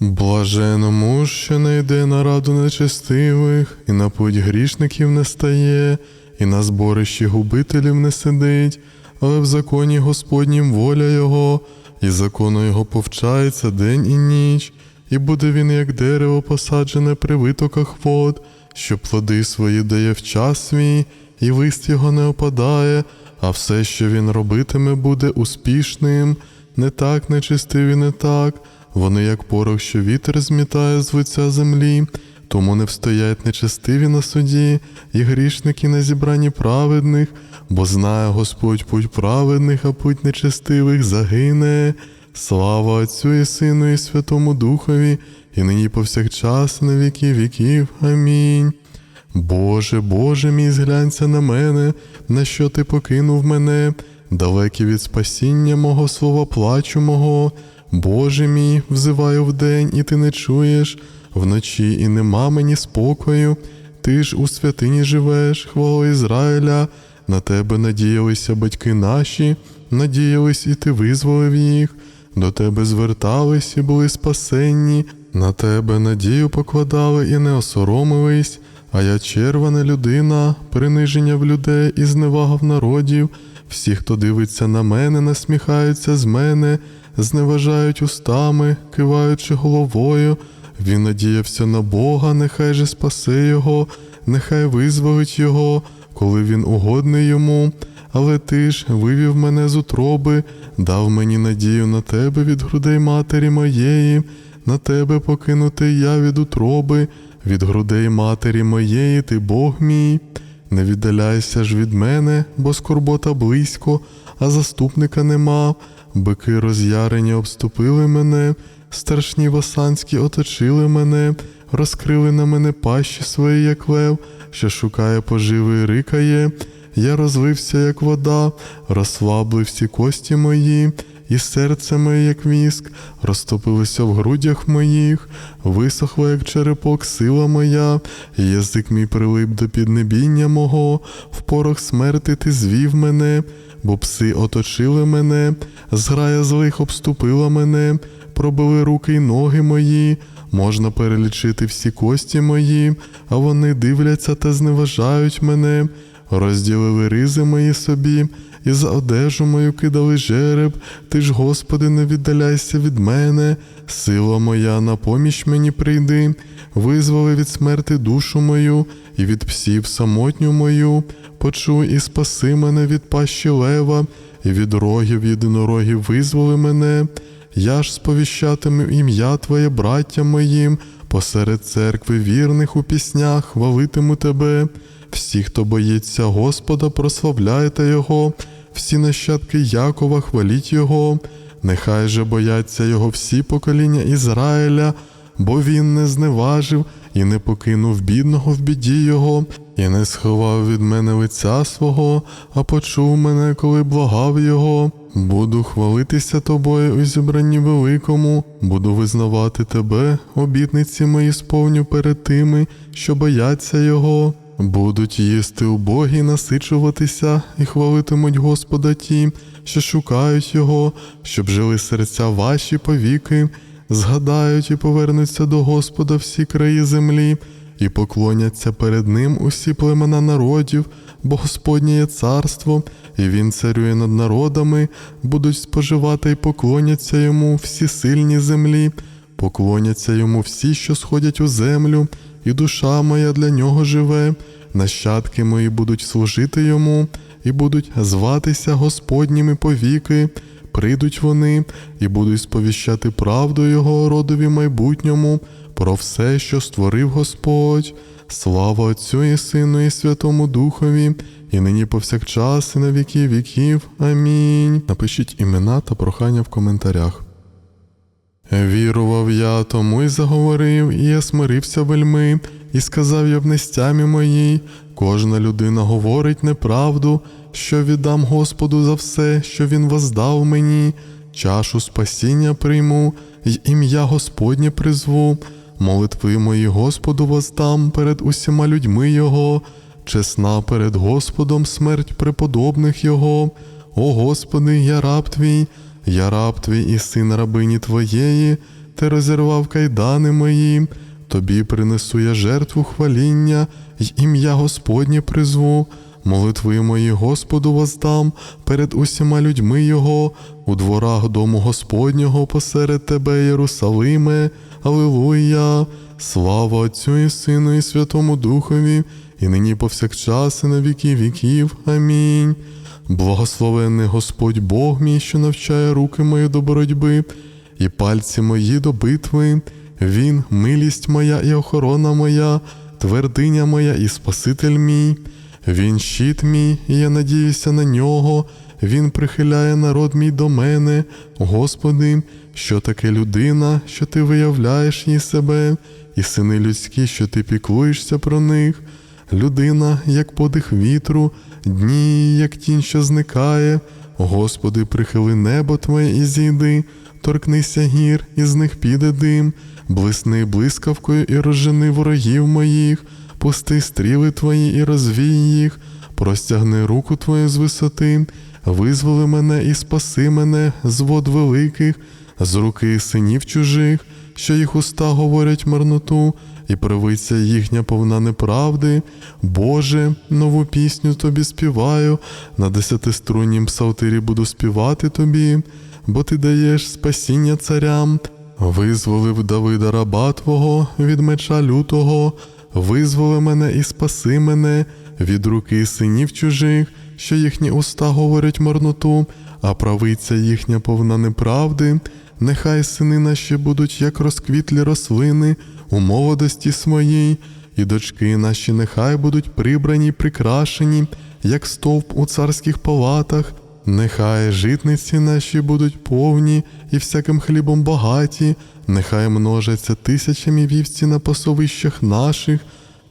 Блаженому, що не йде на раду нечестивих, і на путь грішників не стає, і на зборищі губителів не сидить, але в законі Господнім воля Його, і закону Його повчається день і ніч, і буде він, як дерево, посаджене при витоках вод, що плоди свої дає в час свій, і лист його не опадає, а все, що він робитиме, буде успішним. Не так нечистиві, не так. Вони, як порох, що вітер змітає з лиця землі, тому не встоять нечестиві на суді, і грішники на зібранні праведних, бо знає Господь путь праведних, а путь нечестивих загине. Слава Отцю і Сину, і Святому Духові, і нині повсякчас, на віки віків. Амінь. Боже, Боже мій, зглянься на мене, на що ти покинув мене, далекий від спасіння мого слова плачу мого. Боже мій, взиваю вдень, і ти не чуєш, вночі і нема мені спокою. Ти ж у святині живеш, хвало Ізраїля, на тебе надіялися батьки наші, надіялись, і ти визволив їх, до тебе звертались і були спасенні, на тебе надію покладали і не осоромились, а я червана людина, приниження в людей і зневага в народів. Всі, хто дивиться на мене, насміхаються з мене, зневажають устами, киваючи головою. Він надіявся на Бога, нехай же спасе його, нехай визволить його, коли він угодний йому. Але ти ж вивів мене з утроби, дав мені надію на тебе від грудей матері моєї, на тебе покинутий я від утроби, від грудей матері моєї, ти Бог мій. Не віддаляйся ж від мене, бо скорбота близько, а заступника нема. Бики роз'ярені обступили мене, страшні васанські оточили мене, розкрили на мене пащі свої, як лев, що шукає поживи і рикає. Я розлився, як вода, розслабли всі кості мої, і серце моє, як віск, розтопилося в грудях моїх, висохла, як черепок, сила моя, і язик мій прилип до піднебіння мого, в порох смерти ти звів мене, бо пси оточили мене, зграя злих обступила мене, пробили руки й ноги мої. Можна перелічити всі кості мої, а вони дивляться та зневажають мене, розділили ризи мої собі, і за одежу мою кидали жереб. Ти ж, Господи, не віддаляйся від мене, сила моя, на поміч мені прийди, визволи від смерти душу мою, і від псів самотню мою, почуй і спаси мене від пащі лева, і від рогів єдинорогів визволи мене. Я ж сповіщатиму ім'я Твоє, браття моїм, посеред церкви вірних у піснях хвалитиму тебе. Всі, хто боїться Господа, прославляйте Його, всі нащадки Якова хваліть Його, нехай же бояться Його всі покоління Ізраїля, бо він не зневажив і не покинув бідного в біді Його, і не сховав від мене лиця свого, а почув мене, коли благав Його. Буду хвалитися тобою у зібранні великому, буду визнавати тебе, обітниці мої сповню перед тими, що бояться Його. Будуть їсти убогі, насичуватися і хвалитимуть Господа ті, що шукають Його, щоб жили серця ваші повіки, згадають і повернуться до Господа всі краї землі, і поклоняться перед Ним усі племена народів, бо Господнє є царство, і Він царює над народами, будуть споживати і поклоняться йому всі сильні землі, поклоняться йому всі, що сходять у землю, і душа моя для нього живе, нащадки мої будуть служити йому, і будуть зватися Господніми повіки. Прийдуть вони і будуть сповіщати правду Його родові майбутньому про все, що створив Господь. Слава Отцю і Сину, і Святому Духові, і нині повсякчас, і на віки віків. Амінь. Напишіть імена та прохання в коментарях. Вірував я, тому й заговорив, і я смирився вельми, і сказав я в нестямі моїй, кожна людина говорить неправду, що віддам Господу за все, що Він воздав мені, чашу спасіння прийму, й ім'я Господнє призву, молитви мої Господу воздам перед усіма людьми Його, чесна перед Господом смерть преподобних Його. О Господи, я раб твій, я раб твій і син рабині Твоєї, ти розірвав кайдани мої. Тобі принесу я жертву хваління, й ім'я Господнє призву. Молитви мої Господу воздам перед усіма людьми Його, у дворах дому Господнього посеред тебе, Єрусалиме. Алилуя! Слава Отцю і Сину, і Святому Духові, і нині повсякчас, і на віки віків. Амінь. Благословенний Господь Бог мій, що навчає руки мої до боротьби, і пальці мої до битви. Він, милість моя і охорона моя, твердиня моя і Спаситель мій. Він щит мій, і я надіюся на нього. Він прихиляє народ мій до мене. Господи, що таке людина, що ти виявляєш їй себе, і сини людські, що ти піклуєшся про них. Людина, як подих вітру, дні, як тінь, що зникає. Господи, прихили небо Твоє і зійди, торкнися гір, і з них піде дим, блисни блискавкою і розжени ворогів моїх, пусти стріли Твої і розвій їх, простягни руку Твою з висоти, визволи мене і спаси мене з вод великих, з руки синів чужих, що їх уста говорять марноту, і привиться їхня повна неправди. Боже, нову пісню тобі співаю, на десятиструннім псалтирі буду співати тобі, бо ти даєш спасіння царям, визволив Давида раба Твого від меча лютого, визволи мене і спаси мене від руки синів чужих, що їхні уста говорять марноту, а правиця їхня повна неправди. Нехай сини наші будуть, як розквітлі рослини у молодості своїй, і дочки наші нехай будуть прибрані, прикрашені, як стовп у царських палатах. Нехай житниці наші будуть повні і всяким хлібом багаті, нехай множаться тисячами вівці на пасовищах наших,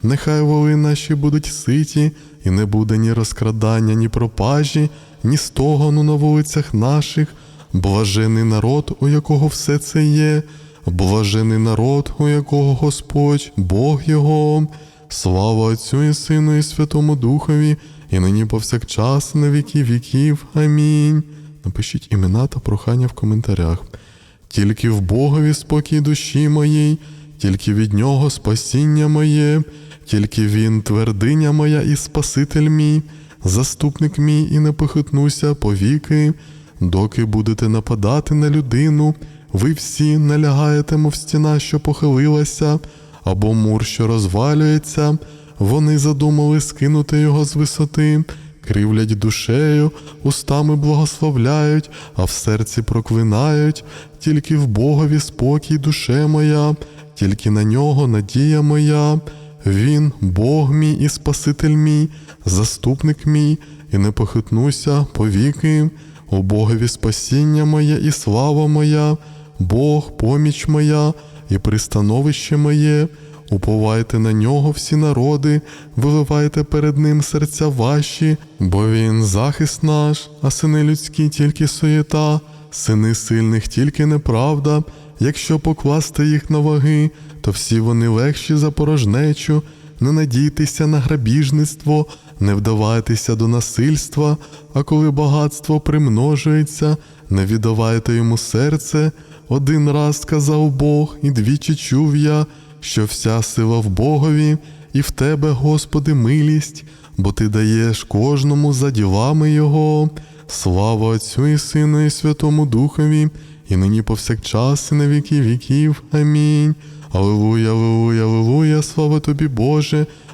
нехай воли наші будуть ситі, і не буде ні розкрадання, ні пропажі, ні стогону на вулицях наших. Блажений народ, у якого все це є, блажений народ, у якого Господь, Бог Його, слава Отцю і Сину, і Святому Духові, і нині повсякчас, на віки віків. Амінь. Напишіть імена та прохання в коментарях. Тільки в Богові спокій душі моїй, тільки від Нього спасіння моє, тільки Він твердиня моя і Спаситель мій, заступник мій, і не похитнуся повіки. Доки будете нападати на людину, ви всі налягаєте, мов стіна, що похилилася, або мур, що розвалюється, вони задумали скинути його з висоти, кривлять душею, устами благословляють, а в серці проклинають, тільки в Богові спокій душе моя, тільки на нього надія моя. Він, Бог мій і Спаситель мій, заступник мій, і не похитнуся повіки. У Богові спасіння моє і слава моя, Бог, поміч моя і пристановище моє. Уповайте на нього всі народи, виливайте перед ним серця ваші, бо він захист наш, а сини людські тільки суєта, сини сильних тільки неправда. Якщо покласти їх на ваги, то всі вони легші за порожнечу. Не надійтеся на грабіжництво, не вдавайтеся до насильства, а коли багатство примножується, не віддавайте йому серце. Один раз сказав Бог, і двічі чув я, що вся сила в Богові, і в тебе, Господи, милість, бо ти даєш кожному за ділами Його. Слава Отцю і Сину, і Святому Духові, і нині повсякчас, і на віки віків. Амінь. Аллилуйя, аллилуйя, аллилуйя, слава тобі, Боже.